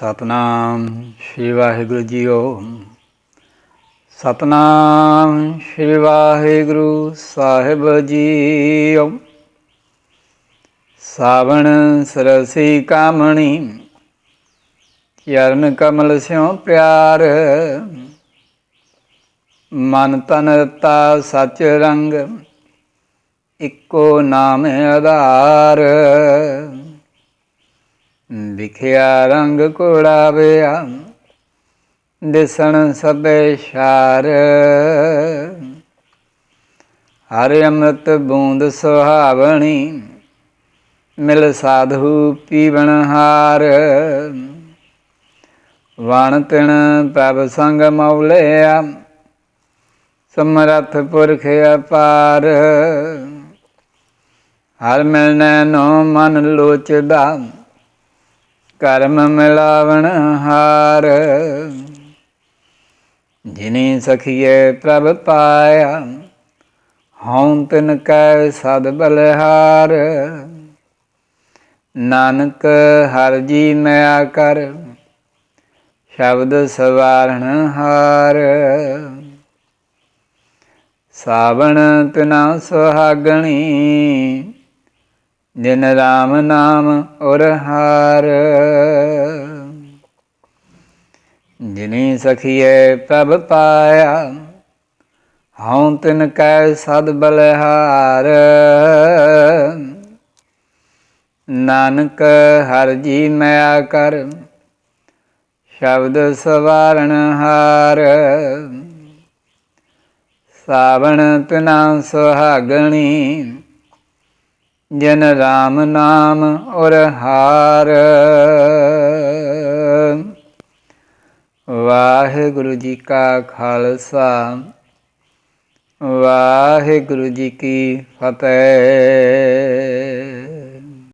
ਸਤਨਾਮ ਸ੍ਰੀ Waheguru JIO Satnam ਸ੍ਰੀ ਵਾਹਿਗੁਰੂ ਸਾਹਿਬ JIO ਸਾਵਣ ਸਰਸੀ ਕਾਮਣੀ, ਚਰਨ ਕਮਲ ਸਿਉ ਪਿਆਰ। ਮਨ ਤਨ ਤਾ ਸਚ ਰੰਗ, ਇੱਕੋ ਨਾਮ ਆਧਾਰ। ਵਿਖਿਆ ਰੰਗ ਕੋੜਾ ਬਿਆ ਦਿਸਣ ਸਭੇ ਸ਼ਾਰ। ਹਰਿ ਅੰਮ੍ਰਿਤ ਬੂੰਦ ਸੁਹਾਵਣੀ, ਮਿਲ ਸਾਧੂ ਪੀਵਣ ਹਾਰ। ਵਣ ਤਿਣ ਪ੍ਰਭ ਸੰਗ ਮੌਲਿਆ, ਸਮਰਥ ਪੁਰਖ ਅਪਾਰ। ਹਰ ਮਿਲਨੈ ਨੋ ਮਨ ਲੋਚਦਾ ਕਰਮ ਮਿਲਾਵਣ ਹਾਰ ਜਿਨੇ ਸਖੀਏ ਪ੍ਰਭ ਪਾਇਆ ਹਉ ਤਿਨ ਕੈ ਸਦ ਬਲਿਹਾਰ। ਨਾਨਕ ਹਰ ਜੀ ਮਿਆ ਕਰ, ਸ਼ਬਦ ਸਵਾਰਣ ਹਾਰ ਸਾਵਣ ਤਿਨਾ ਸੁਹਾਗਣੀ ਜਿਨ ਰਾਮ ਨਾਮ ਔਰ ਹਾਰ। ਜਿਨੀ ਸਖੀਏ ਪ੍ਰਭ ਪਾਇਆ, ਹਉ ਤਿਨ ਕੈ ਸਦ ਬਲਹਾਰ। ਨਾਨਕ ਹਰ ਜੀ ਮਿਆ ਕਰ, ਸ਼ਬਦ ਸਵਾਰਣ ਹਾਰ। ਸਾਵਣ ਤਿਨਾ ਸੁਹਾਗਣੀ ਜਨ ਰਾਮ ਨਾਮ ਔਰ ਹਾਰ। ਵਾਹਿਗੁਰੂ ਜੀ ਕਾ ਖਾਲਸਾ ਵਾਹਿਗੁਰੂ ਜੀ ਕੀ ਫਤਿਹ।